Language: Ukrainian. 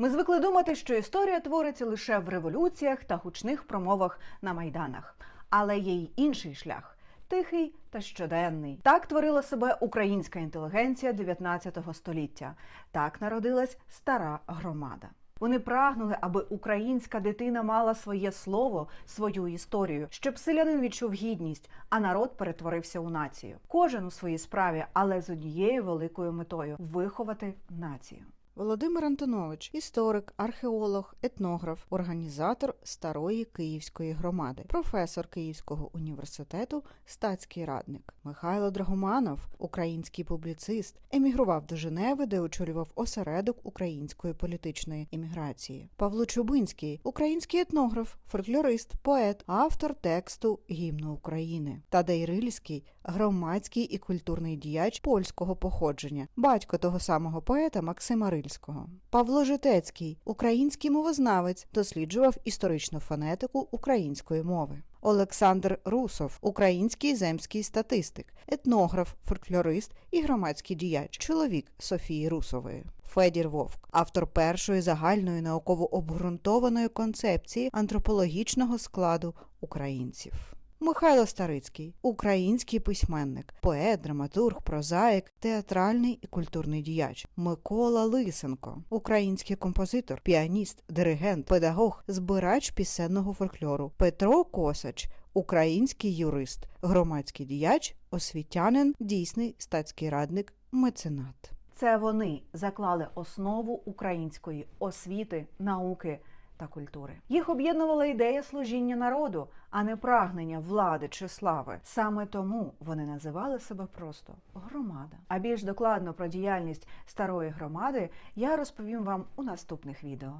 Ми звикли думати, що історія твориться лише в революціях та гучних промовах на майданах, але є й інший шлях. Тихий та щоденний. Так творила себе українська інтелігенція 19 століття. Так народилась стара громада. Вони прагнули, аби українська дитина мала своє слово, свою історію, щоб селянин відчув гідність, а народ перетворився у націю. Кожен у своїй справі, але з однією великою метою виховати націю. Володимир Антонович, історик, археолог, етнограф, організатор старої київської громади, професор Київського університету, статський радник. Михайло Драгоманов, український публіцист, емігрував до Женеви, де очолював осередок української політичної еміграції. Павло Чубинський, український етнограф, фольклорист, поет, автор тексту гімну України. Тадей Рильський, громадський і культурний діяч польського походження, батько того самого поета Максима Рильського. Павло Житецький, український мовознавець, досліджував історичну фонетику української мови. Олександр Русов, український земський статистик, етнограф, фольклорист і громадський діяч, чоловік Софії Русової. Федір Вовк, автор першої загальної науково обґрунтованої концепції антропологічного складу українців. Михайло Старицький, український письменник, поет, драматург, прозаїк, театральний і культурний діяч. Микола Лисенко, український композитор, піаніст, диригент, педагог, збирач пісенного фольклору. Петро Косач, український юрист, громадський діяч, освітянин, дійсний статський радник, меценат. Це вони заклали основу української освіти, науки та культури. Їх об'єднувала ідея служіння народу, а не прагнення влади чи слави. Саме тому вони називали себе просто громада. А більш докладно про діяльність старої громади я розповім вам у наступних відео.